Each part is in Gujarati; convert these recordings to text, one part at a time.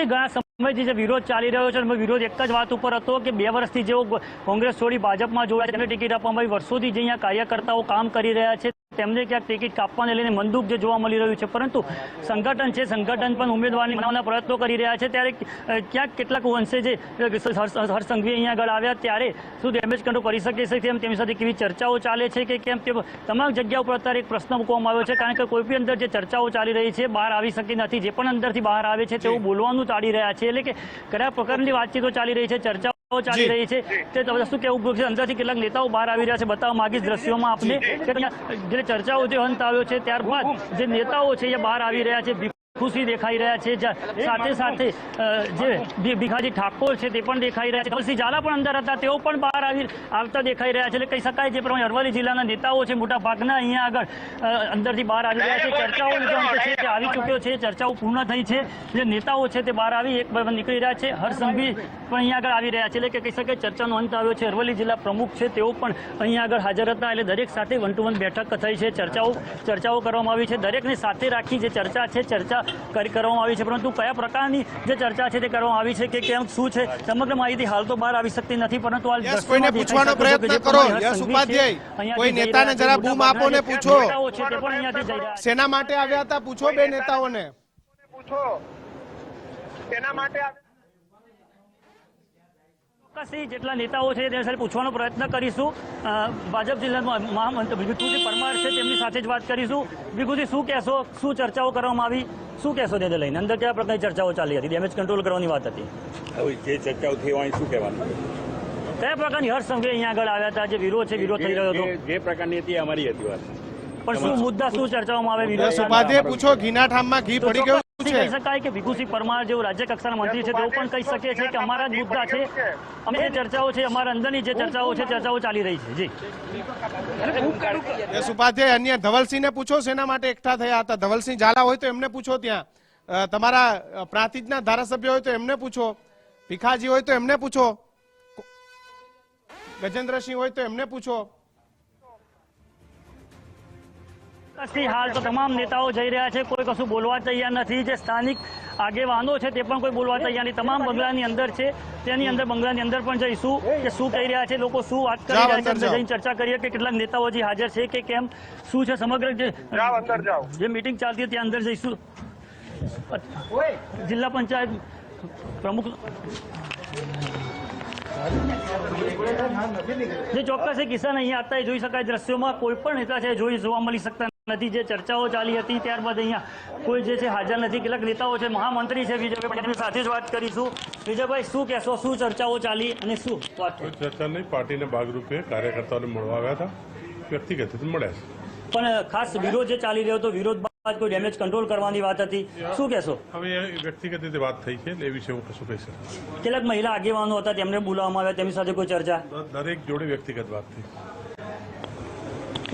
ચોક્કસથી ઘણા સમયથી જે વિરોધ ચાલી રહ્યો છે અને વિરોધ એક જ વાત ઉપર હતો કે બે વર્ષથી જેઓ કોંગ્રેસ છોડી ભાજપમાં જોડાયા છે, તેમને ટિકિટ આપવામાં આવી. વર્ષોથી જે અહીંયા કાર્યકર્તાઓ કામ કરી રહ્યા છે તેમને ક્યાંક ટિકિટ કાપવાને લઈને મંદુક જે જોવા મળી રહ્યું છે, પરંતુ સંગઠન છે, સંગઠન પણ ઉમેદવારની બનાવવાના પ્રયત્નો કરી રહ્યા છે. ત્યારે ક્યાંક કેટલાક વંશે જે હર્ષ અહીંયા આગળ આવ્યા, ત્યારે શું ડેમેજ કંટ્રોલ કરી શકે છે તેમ તેમની સાથે કેવી ચર્ચાઓ ચાલે છે કે કેમ તે તમામ જગ્યા ઉપર અત્યારે એક પ્રશ્ન મૂકવામાં આવ્યો છે, કારણ કે કોઈ પણ અંદર જે ચર્ચાઓ ચાલી રહી છે, બહાર આવી શકી નથી. જે પણ અંદરથી બહાર આવે છે તેઓ બોલવાનું ચાલી રહ્યા છે. એટલે કે કયા પ્રકારની વાતચીતો ચાલી રહી છે, ચર્ચાઓ ચાલી રહી છે. તે તમે શું કેવું છે અંદરથી કેટલાક નેતાઓ બહાર આવી રહ્યા છે. બતાવવા માંગીશ દ્રશ્યોમાં આપને. જે ચર્ચાઓ જે અંત આવ્યો છે ત્યારબાદ જે નેતાઓ છે એ બહાર આવી રહ્યા છે. ખુશી દેખાઈ રહ્યા છે. સાથે સાથે જે ભીખાજી ઠાકોર છે તે પણ દેખાઈ રહ્યા છે. કમલસિંહ ઝાલા પણ અંદર હતા. તેઓ પણ બહાર આવી આવતા દેખાઈ રહ્યા છે. એટલે કહી શકાય છે પ્રમાણે અરવલ્લી જિલ્લાના નેતાઓ છે મોટા ભાગના અહીંયા આગળ અંદરથી બહાર આવી રહ્યા છે. ચર્ચાઓ જે અંત છે તે આવી ચૂક્યો છે. ચર્ચાઓ પૂર્ણ થઈ છે. જે નેતાઓ છે તે બહાર આવી એક નીકળી રહ્યા છે. હર્ષસંઘવી પણ અહીંયા આગળ આવી રહ્યા છે. એટલે કે કહી શકાય ચર્ચાનો અંત આવ્યો છે. અરવલ્લી જિલ્લા પ્રમુખ છે તેઓ પણ અહીંયા આગળ હાજર હતા. એટલે દરેક સાથે વન ટુ વન બેઠક થઈ છે. ચર્ચાઓ ચર્ચાઓ કરવામાં આવી છે. દરેકને સાથે રાખી જે ચર્ચા છે ચર્ચા કરી કરવામાં આવી છે. પરંતુ કયા પ્રકારની જે ચર્ચા છે તે કરવામાં આવી છે કે કેમ શું છે સમગ્ર માહિતી હાલ તો બહાર આવી શકતી નથી પરંતુ હાલ કોઈને પૂછવાનો પ્રયત્ન કરો. યસ ઉપાધ્યાય. કોઈ નેતાને જરા બૂમ આપો ને પૂછો. સેના તે પણ અહીંયાથી જઈ રહ્યા છે. શેના માટે આવ્યા હતા પૂછો બે નેતાઓને. પૂછો. સેના માટે ચોક્કસથી જેટલા નેતાઓ છે તેના સાથે પૂછવાનો પ્રયત્ન કરીશું. ભાજપ જિલ્લાના મહામંત્રી ભીખુજી પરમાર છે તેમની સાથે જ વાત કરીશું. ભીખુજી શું કહેશો? શું ચર્ચાઓ કરવામાં આવી? શું કહેશો તેને લઈને અંદર કયા પ્રકારની ચર્ચાઓ ચાલી હતી? ડેમેજ કંટ્રોલ કરવાની વાત હતી. જે ચર્ચાઓ થઈ હોય શું કહેવાનું? કયા પ્રકારની હર્ષ સંઘે અહીંયા આગળ આવ્યા હતા? જે વિરોધ છે વિરોધ થઈ રહ્યો હતો. જે- જે પ્રકારની હતી અમારી હતી વાત. પણ શું મુદ્દા શું ચર્ચાઓમાં આવે? વિરોધ પૂછો ઘીના ઠામમાં ઘી પડી ગયું? કહી શકાય કે ભીખુસિંહ પરમાર જેઓ રાજ્ય કક્ષાના મંત્રી છે તેઓ પણ કહી શકે છે કે અમારા જ મુદ્દા છે. અમે જે ચર્ચાઓ છે અમારા અંદરની જે ચર્ચાઓ છે ચર્ચાઓ ચાલી રહી છે. જી. ઉપાધ્યાય અન્ય ધવલસિંહને પૂછો શેના માટે એકઠા થયા હતા? ધવલસિંહ ઝાલા હોય તો એમને પૂછો ત્યાં. તમારા પ્રાંતિજના ધારાસભ્ય હોય તો એમને પૂછો. ભીખાજી હોય તો એમને પૂછો. ગજેન્દ્રસિંહ હોય તો એમને પૂછો. ચોક્કસથી હાલ તો તમામ નેતાઓ જઈ રહ્યા છે. કોઈ કશું બોલવા તૈયાર નથી. જે સ્થાનિક આગેવાનો છે તે પણ કોઈ બોલવા તૈયાર નથી. તમામ બંગલાની અંદર છે. તેની અંદર બંગલાની અંદર પણ જઈશું કે શું કહી રહ્યા છે લોકો શું વાત કરી રહ્યા છે. જઈને ચર્ચા કરીએ કે કેટલાક નેતાઓ હજી હાજર છે કે કેમ? શું છે સમગ્ર જે મિટિંગ જે મીટિંગ ચાલતી હતી અંદર જઈશું. જિલ્લા પંચાયત પ્રમુખ જે ચોક્કસ એ કિસ્સા અહીંયા આવતા જોઈ શકાય. દ્રશ્યોમાં કોઈ પણ નેતા છે જોઈ જોવા મળી શકતા નથી જે ચર્ચાઓ ચાલી હતી ત્યારબાદ અહીંયા કોઈ જે છે હાજર નથી. કેટલાક નેતાઓ છે મહામંત્રી છે વિજયભાઈ પટેલની સાથે જ વાત કરીશું. વિજયભાઈ શું કહેશો? શું ચર્ચાઓ ચાલી અને શું વાત કોઈ ચર્ચા નહીં. પાર્ટીના ભાગરૂપે કાર્યકર્તાઓને મળવા આવ્યા હતા. વ્યક્તિગત મળ્યા છે. પણ ખાસ વિરોધ જે ચાલી રહ્યો હતો વિરોધ બાદ કોઈ ડેમેજ કંટ્રોલ કરવાની વાત હતી. શું કહેશો? હવે વ્યક્તિગત રીતે વાત થઈ છે એ વિશે હું કશું કહી શકું. કેટલાક મહિલા આગેવાનો હતા તેમને બોલાવવામાં આવ્યા તેમની સાથે કોઈ ચર્ચા? દરેક જોડે વ્યક્તિગત વાત થઈ.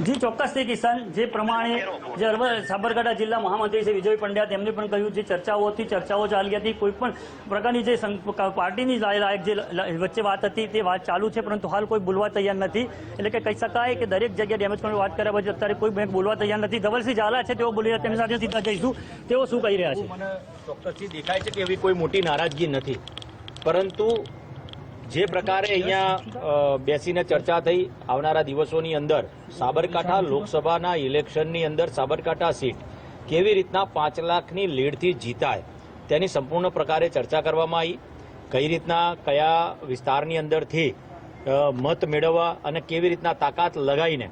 જી ચોક્કસ તે કિસાન, જે પ્રમાણે જે સાબરકાંઠા જિલ્લા મહામંત્રી છે વિજય પંડ્યા તેમણે પણ કહ્યું જે ચર્ચાઓ હતી ચર્ચાઓ ચાલી હતી, કોઈ પણ પ્રકારની જે પાર્ટીની લાયક જે વચ્ચે વાત હતી તે વાત ચાલુ છે, પરંતુ હાલ કોઈ બોલવા તૈયાર નથી. એટલે કે કહી શકાય કે દરેક જગ્યાએ ડેમેજ પણ વાત કર્યા પછી અત્યારે કોઈ બેંક બોલવા તૈયાર નથી. ધવલસિંહ ઝાલા છે, તેઓ બોલી રહ્યા તેમની સાથે સીધા જઈશું. તેઓ શું કહી રહ્યા છે? મને ચોક્કસથી દેખાય છે કે એવી કોઈ મોટી નારાજગી નથી. પરંતુ જે પ્રકારે અહીંયા બેસીને ચર્ચા થઈ આવનારા દિવસોની અંદર સાબરકાંઠા લોકસભાના ઇલેક્શનની અંદર સાબરકાંઠા સીટ કેવી રીતના પાંચ લાખની લીડથી જીતાય તેની સંપૂર્ણ પ્રકારે ચર્ચા કરવામાં આવી. કઈ રીતના કયા વિસ્તારની અંદરથી મત મેળવવા અને કેવી રીતના તાકાત લગાવીને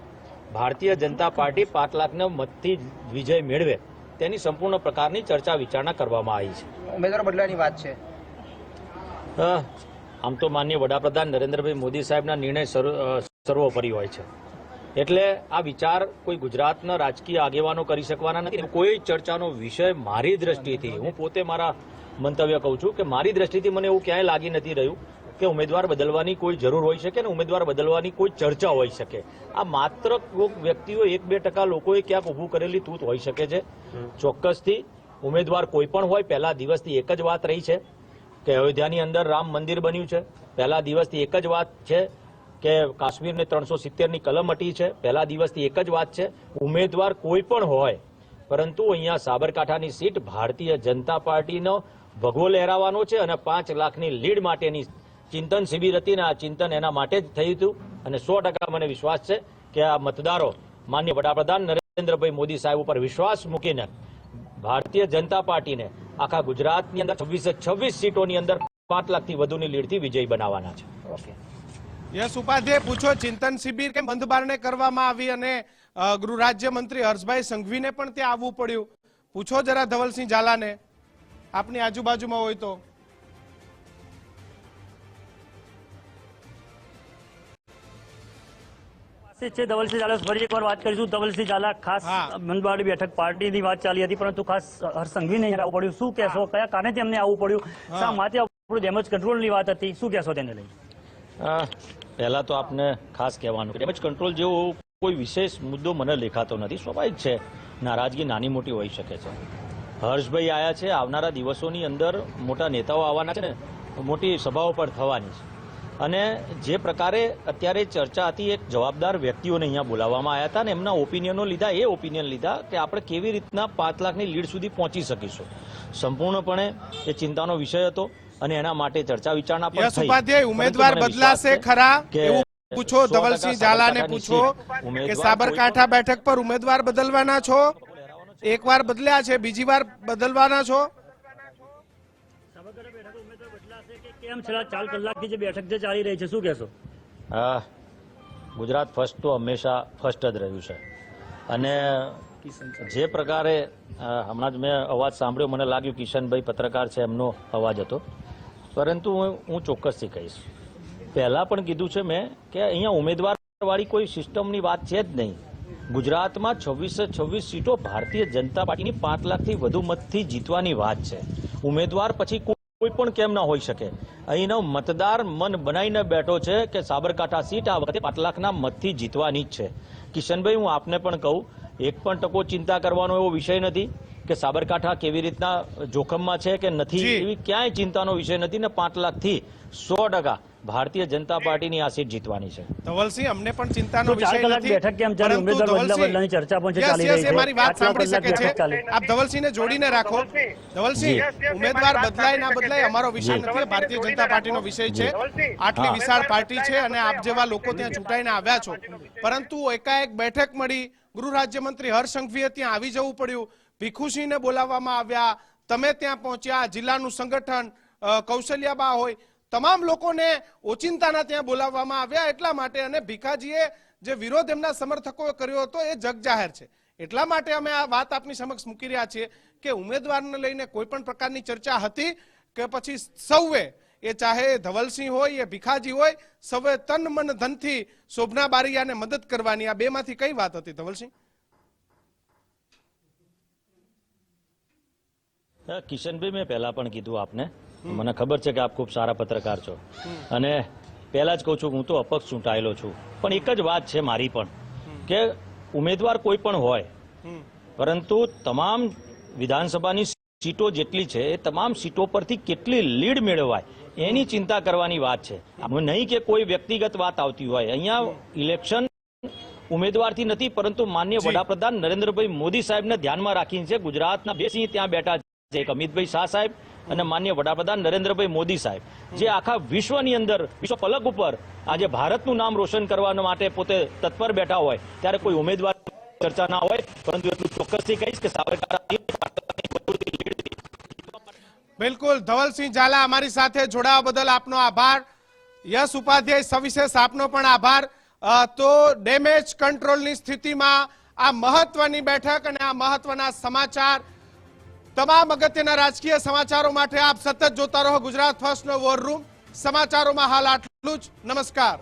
ભારતીય જનતા પાર્ટી પાંચ લાખના મતથી વિજય મેળવે તેની સંપૂર્ણ પ્રકારની ચર્ચા વિચારણા કરવામાં આવી છે. ઉમેદવાર બદલાની વાત છે. આમ તો માન્ય વડાપ્રધાન નરેન્દ્રભાઈ મોદી સાહેબના નિર્ણય સર્વ- સર્વોપરી હોય છે. એટલે આ વિચાર કોઈ ગુજરાતના રાજકીય આગેવાનો કરી શકવાના નથી. કોઈ ચર્ચાનો વિષય મારી દ્રષ્ટિથી હું પોતે મારા મંતવ્ય કહું છું કે મારી દ્રષ્ટિથી મને એવું ક્યાંય લાગી નથી રહ્યું કે ઉમેદવાર બદલવાની કોઈ જરૂર હોઈ શકે ને ઉમેદવાર બદલવાની કોઈ ચર્ચા હોઈ શકે. આ માત્ર કોઈક વ્યક્તિઓ એક બે ટકા લોકોએ ક્યાંક ઊભું કરેલી તૂત હોઈ શકે છે. ચોક્કસથી ઉમેદવાર કોઈ પણ હોય પહેલા દિવસથી એક જ વાત રહી છે. કે અયોધ્યાની અંદર રામ મંદિર બન્યું છે. પહેલા દિવસથી એક જ વાત છે કે કાશ્મીરને ત્રણસો સિત્તેરની કલમ હટી છે. પહેલા દિવસથી એક જ વાત છે, ઉમેદવાર કોઈ પણ હોય, પરંતુ અહીંયા સાબરકાંઠાની સીટ ભારતીય જનતા પાર્ટીનો ભગવો લહેરાવાનો છે અને પાંચ લાખની લીડ માટેની ચિંતન શિબિર હતી ને આ ચિંતન એના માટે જ થયું હતું. અને સો ટકા મને વિશ્વાસ છે કે આ મતદારો, માન્ય વડાપ્રધાન નરેન્દ્રભાઈ મોદી સાહેબ ઉપર વિશ્વાસ મૂકીને ભારતીય જનતા પાર્ટીને આખા ગુજરાતની અંદર છવ્વીસે છવ્વીસ સીટોની અંદર પાંચ લાખથી વધુની લીડથી વિજય બનાવવાના છે. ઓકે. યસ ઉપાધ્યાય પૂછો ચિંતન શિબિર કેમ બંધબારણે કરવામાં આવી અને ગૃહ રાજ્ય મંત્રી હર્ષભાઈ સંઘવીને પણ ત્યાં આવવું પડ્યું? પૂછો જરા ધવલસિંહ ઝાલાને. આપની આજુબાજુમાં હોય તો. છે ધવલસિંહ ઝાલા. ફરી એકવાર વાત કરીશું ધવલસિંહ ઝાલા. ખાસ મનબાડી બેઠક પાર્ટીની વાત ચાલી હતી પરંતુ ખાસ હરસંઘવીને આવવું પડ્યું. શું કહેશો? કયા કારણે તેમને આવવું પડ્યું? શા માટે આપણું ડેમેજ કંટ્રોલની વાત હતી? શું કહેશો તેને લઈ અ, પહેલા તો આપને ખાસ કહેવાનું ડેમેજ કંટ્રોલ જેવો કોઈ વિશેષ મુદ્દો મને લેખાતો નથી. સ્વાભાવિક છે નારાજગી નાની મોટી હોઈ શકે છે. હર્ષભાઈ આયા છે આવનારા દિવસોની અંદર મોટા નેતાઓ આવવાના છે ને મોટી સભાઓ પર થવાની છે. અને જે પ્રકારે અત્યારે ચર્ચા હતી એક જવાબદાર વ્યક્તિઓને અહીંયા બોલાવવામાં આવ્યા હતા અને એમના ઓપિનિયનો લીધા એ ઓપિનિયન લીધા કે આપણે કેવી રીતના પાંચ લાખની લીડ સુધી પહોંચી શકીશું. સંપૂર્ણપણે એ ચિંતાનો વિષય હતો અને એના માટે ચર્ચા વિચારણા પણ થઈ. ઉપાધ્યાય ઉમેદવાર બદલાશે ખરા કે પૂછો ધવલસિંહ ઝાલાને પૂછો કે સાબરકાંઠા બેઠક પર ઉમેદવાર બદલવાના છો? એક વાર બદલ્યા છે બીજી વાર બદલવાના છો સાબરકાંઠા બેઠક ઉમેદવાર બદલાશે કે કેમ છેલ્લા ચાર કલાકથી જે બેઠક જે ચાલી રહી છે, શું કહેશો? હા, ગુજરાત ફર્સ્ટ તો હંમેશા ફર્સ્ટ જ રહ્યું છે. અને જે પ્રકારે હમણાં જ મેં અવાજ સાંભળ્યો, મને લાગ્યું કિશનભાઈ પત્રકાર છે, એમનો અવાજ હતો. પરંતુ હું- ચોક્કસથી કહીશ. પહેલાં પણ કીધું છે મેં કે અહીંયા ઉમેદવારવાળી કોઈ સિસ્ટમની વાત છે જ નહીં. ગુજરાતમાં છવ્વીસે છવ્વીસ સીટો ભારતીય જનતા પાર્ટીની પાંચ લાખથી વધુ મતથી જીતવાની વાત છે. ઉમેદવાર પછી કોઈ પણ કેમ ના હોઈ શકે. અહીંનો મતદાર મન બનાવીને બેઠો છે કે સાબરકાંઠા સીટ આ વખતે પાંચ લાખના મતથી જીતવાની જ છે. કિશનભાઈ હું આપને પણ કહું એક પણ ટકો ચિંતા કરવાનો એવો વિષય નથી કે સાબરકાંઠા કેવી રીતના જોખમમાં છે કે નથી એવી ક્યાંય ચિંતાનો વિષય નથી ને પાંચ લાખથી સો ટકા ભારતીય જનતા પાર્ટીની આ સીટ જીતવાની છે. ધવલસિંહ અમને પણ ચિંતાનો વિષય નથી બેઠક કેમ ચાલી? ઉમેદવાર બદલા બદલાની ચર્ચા પણ છે ચાલી રહી છે. મારી વાત સાંભળી શકે છે. આપ ધવલસિંહને જોડીને રાખો. ધવલસિંહ ઉમેદવાર બદલાય ના બદલાય અમારો વિષય નથી ભારતીય જનતા પાર્ટીનો વિષય છે. આટલી વિશાળ પાર્ટી છે અને આપ જેવા લોકો ત્યાં ચૂંટાઈને આવ્યા છો. પરંતુ એકાએક બેઠક મળી ગૃહ રાજ્યમંત્રી હર્ષ સંઘવીએ ત્યાં આવી જવું પડ્યું. ભીખુસિંહને બોલાવવામાં આવ્યા. તમે ત્યાં પહોંચ્યા. જિલ્લાનું સંગઠન કૌશલ્યાબા હોય તમામ લોકોને ઓચિંતાના ત્યાં બોલાવવામાં આવ્યા. એટલા માટે અને ભીખાજીએ જે વિરોધ એમના સમર્થકોએ કર્યો હતો એ જગજાહેર છે. એટલા માટે અમે આ વાત આપની સમક્ષ મૂકી રહ્યા છીએ કે ઉમેદવારને લઈને કોઈ પણ પ્રકારની ચર્ચા હતી કે પછી સૌએ એ ચાહે ધવલસિંહ હોય, એ ભીખાજી હોય, સૌએ તન મન ધનથી શોભના બારીયાને મદદ કરવાની. આ બેમાંથી કઈ વાત હતી, ધવલસિંહ? કિશનભાઈ, મેં પહેલા પણ કીધું આપને. મને ખબર છે કે આપ ખૂબ સારા પત્રકાર છો. અને પહેલા જ કહું છું કે હું તો અપક્ષ ચૂંટાયેલો છું. પણ એક જ વાત છે મારી પણ કે ઉમેદવાર કોઈ પણ હોય પરંતુ તમામ વિધાનસભાની સીટો જેટલી છે એ તમામ સીટો પરથી કેટલી લીડ મેળવાય એની ચિંતા કરવાની વાત છે. નહીં કે કોઈ વ્યક્તિગત વાત આવતી હોય. અહીંયા ઇલેક્શન ઉમેદવારથી નથી પરંતુ માન્ય વડાપ્રધાન નરેન્દ્રભાઈ મોદી સાહેબને ધ્યાનમાં રાખીને છે ગુજરાતના બે સિંહ ત્યાં બેઠા છે એક અમિતભાઈ શાહ સાહેબ અને માન્ય વડાપ્રધાન નરેન્દ્રભાઈ મોદી સાહેબ. જે આખા વિશ્વની અંદર, વિશ્વ પલક ઉપર આજે ભારતનું નામ રોશન કરવા માટે પોતે તત્પર બેઠા હોય, ત્યારે કોઈ ઉમેદવાર ચર્ચા ના હોય, પરંતુ એટલું ચોક્કસથી કહીશ કે બિલકુલ. ધવલસિંહ ઝાલા અમારી સાથે જોડાવા બદલ આપનો આભાર. યશ ઉપાધ્યાય સવિશેષ આપનો પણ આભાર. તો ડેમેજ કંટ્રોલની સ્થિતિમાં આ મહત્વની બેઠક અને આ મહત્વના સમાચાર તમામ અગત્યના રાજકીય સમાચારો માટે આપ સતત જોતા રહો ગુજરાત ફર્સ્ટનો વોર રૂમ સમાચારોમાં હાલ આટલું જ. નમસ્કાર.